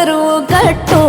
ఒకరు గట్టు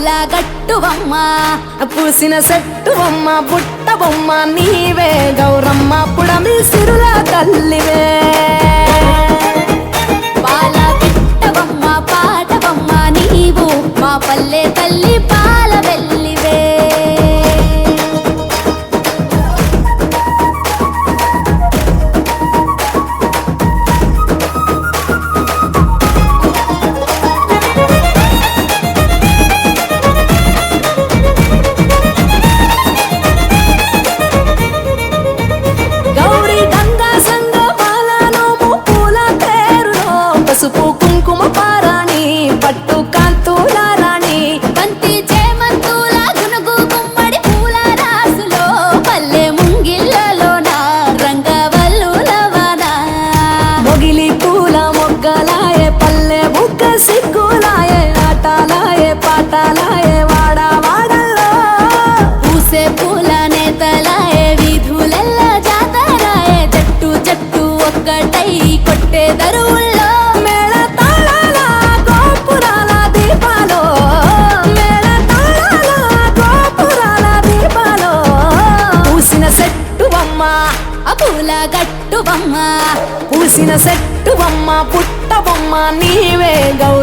పూల గట్టువమ్మ పూసిన చెట్టు బొమ్మ బుట్ట బొమ్మ నీవే గౌరమ్మ పుడమి సిరుల తల్లివే. పాల పిట్ట బొమ్మ పాట బొమ్మ నీవు మా పల్లె తల్లి పాల పూసే పూల నేతలాయే వీధులెల్ల జాతరాయే. జట్టు జట్టు ఒక్కటై కొట్టే దరువుల్లో. మేళ తాళాల గోపురాల దీపాలో. మేళ తాళాల గోపురాల దీపాలో. పూసిన చెట్టు బొమ్మ ఆ పూల గట్టు బొమ్మ. పూసిన చెట్టు బొమ్మ పుట్ట బొమ్మ నీవే గౌరమ్మ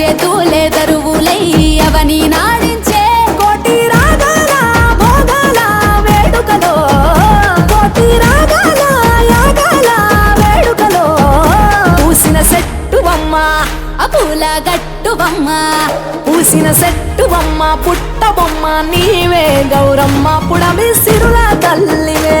చేతులే తరువులై అవని నాడించే కోటి రాగాల భోగాల వేడుకలో. కోటి రాగాల యాగాల వేడుకలో. పూసిన సెట్టు బొమ్మ ఆ గట్టు బొమ్మ పూసిన సెట్టు బొమ్మ పుట్ట బొమ్మ నీవే గౌరమ్మ పుడమి సిరుల తల్లివే.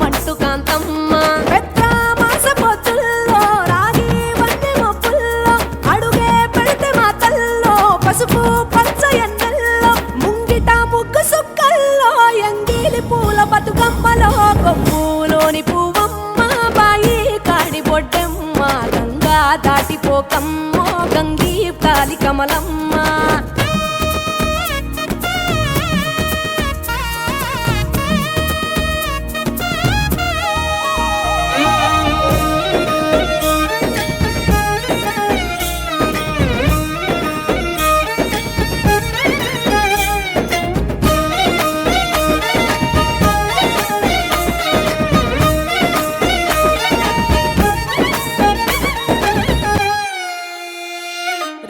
కొమ్ములోని పువ్వమ్మ బాయి కాడి బొడ్డమ్మ గంగా దాటిపోకమ్మ గంగీ తాలి కమలమ్మ.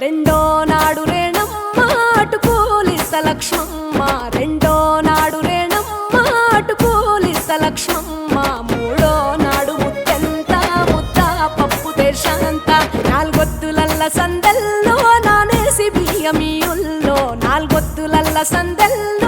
రెండో నాడు రేణమ్మ అటు పోలీస లక్ష్మమ్మ. రెండో నాడు రేణమ్మ అటు పోలీస లక్ష్మమ్మ. మూడో నాడు ముత్యంత ముద్ద పప్పు దేశాంత. నాలుగొత్తులల్ల సందల్లో నానేసి బియ్యమీయుల్లో. నాలుగొత్తులల్ల సందల్లో